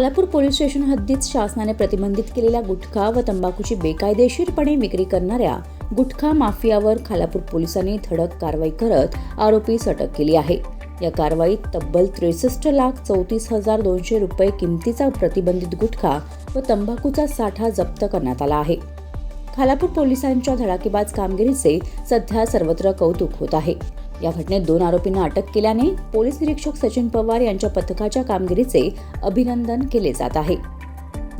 Khalapur police station हद्दीत शासनाने प्रतिबंधित केलेल्या गुटखा व तंबाखूची बेकायदेशीरपणे विक्री करणाऱ्या गुटखा माफियावर खालापूर पोलिसांनी धडक कारवाई करत आरोपीस अटक केली आहे. या कारवाईत तब्बल त्रेसष्ट लाख चौतीस हजार दोनशे रुपये किमतीचा प्रतिबंधित गुटखा व तंबाखूचा साठा जप्त करण्यात आला आहे. खालापूर पोलिसांच्या धडाकेबाज कामगिरीचे सध्या सर्वत्र कौतुक होत आहे. या घटनेत दोन आरोपींना अटक केल्याने पोलीस निरीक्षक सचिन पवार यांच्या पथकाच्या कामगिरीचे अभिनंदन केले जात आहे.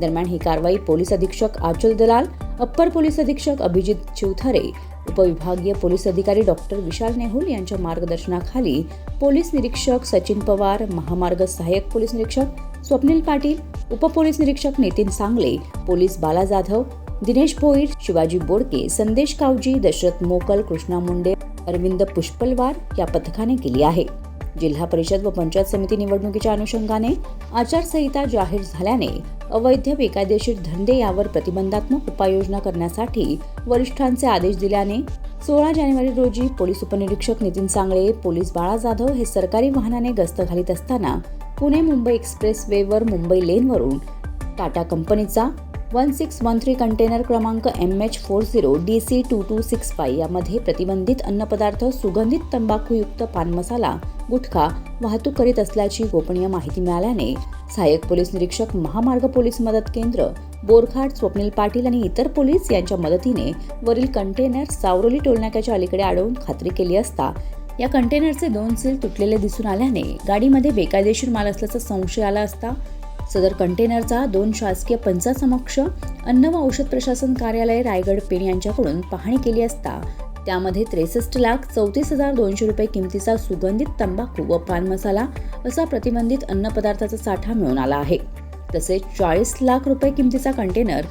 दरम्यान ही कारवाई पोलीस अधीक्षक आचल दलाल अप्पर पोलीस अधीक्षक अभिजित चिवथारे उपविभागीय पोलीस अधिकारी डॉक्टर विशाल नेहुल यांच्या मार्गदर्शनाखाली पोलीस निरीक्षक सचिन पवार महामार्ग सहाय्यक पोलीस निरीक्षक स्वप्नील पाटील उपपोलीस निरीक्षक नितीन सांगले पोलीस बाला जाधव दिनेश भोईर शिवाजी बोडके संदेश कावजी दशरथ मोकल कृष्णा मुंडे अरविंद पुष्पलवार या पथकाने केली आहे. जिल्हा परिषद व पंचायत समिती निवडणुकीच्या अनुषंगाने आचारसंहिता जाहीर झाल्याने अवैध बेकायदेशीर धंदे यावर प्रतिबंधात्मक उपाययोजना करण्यासाठी वरिष्ठांचे आदेश दिल्याने सोळा जानेवारी रोजी पोलीस उपनिरीक्षक नितीन सांगळे पोलीस बाळा जाधव हे सरकारी वाहनाने गस्त घालीत असताना पुणे मुंबई एक्सप्रेस वेवर मुंबई लेनवरून टाटा कंपनीचा one six one three container क्रमांक M H four zero D C two two six five यामध्ये प्रतिबंधित अन्नपदार्थ सुगंधित तंबाखूयुक्त पान मसाला गुटखा वाहतूक करीत असल्याची गोपनीय माहिती मिळाल्याने सहाय्यक पोलीस निरीक्षक महामार्ग पोलीस मदत केंद्र बोरघाट स्वप्नील पाटील आणि इतर पोलीस यांच्या मदतीने वरील कंटेनर सावरोली टोलनाक्याच्या अलीकडे अडवून खात्री केली असता या कंटेनरचे दोन सील तुटलेले दिसून आल्याने गाडीमध्ये बेकायदेशीर माल असल्याचा संशय आला असता सदर कंटेनरचा दोन शासकीय पंचासमक्ष अन्न व औषध प्रशासन कार्यालय रायगड पेण यांच्याकडून पाहणी केली असता त्यामध्ये त्रेसष्ट लाख चौतीस हजार दोनशे रुपये किमतीचा सुगंधित तंबाखू व पान मसाला असा प्रतिबंधित अन्नपदार्थाचा साठा मिळून आला आहे. तसेच चाळीस लाख रुपये किमतीचा कंटेनर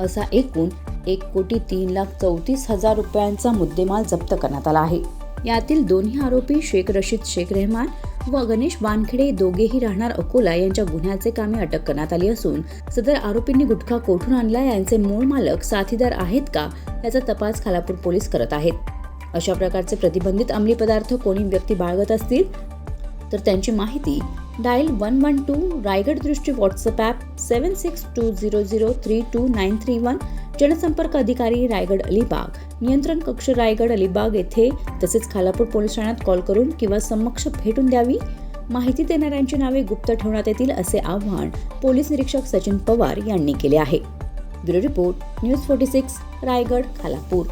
असा एकूण एक कोटी तीन लाख चौतीस हजार रुपयांचा मुद्देमाल जप्त करण्यात आला आहे. यातील दोन्ही आरोपी शेख रशीद शेख रेहमान व गणेश वानखेडे दोघेही राहणार अकोला यांच्या गुन्ह्याचे कामे अटक करण्यात आली असून सदर आरोपींनी गुटखा कोठून आणला यांचे मूळ मालक साथीदार आहेत का याचा तपास खालापूर पोलीस करत आहेत. अशा प्रकारचे प्रतिबंधित अंमली पदार्थ कोणी व्यक्ती बाळगत असतील? तर त्यांची माहिती dial one one two Raigad Drishti WhatsApp app seven six two zero zero three two nine three one जनसंपर्क अधिकारी रायगड अलिबाग नियंत्रण कक्ष रायगड अलिबाग येथे तसेच खालापूर पोलीस ठाण्यात कॉल करून किंवा समक्ष भेटून द्यावी. माहिती देणाऱ्यांची नावे गुप्त ठेवण्यात येतील असे आवाहन पोलीस निरीक्षक सचिन पवार यांनी केले आहे. Bureau report news forty six Raigad Khalapur.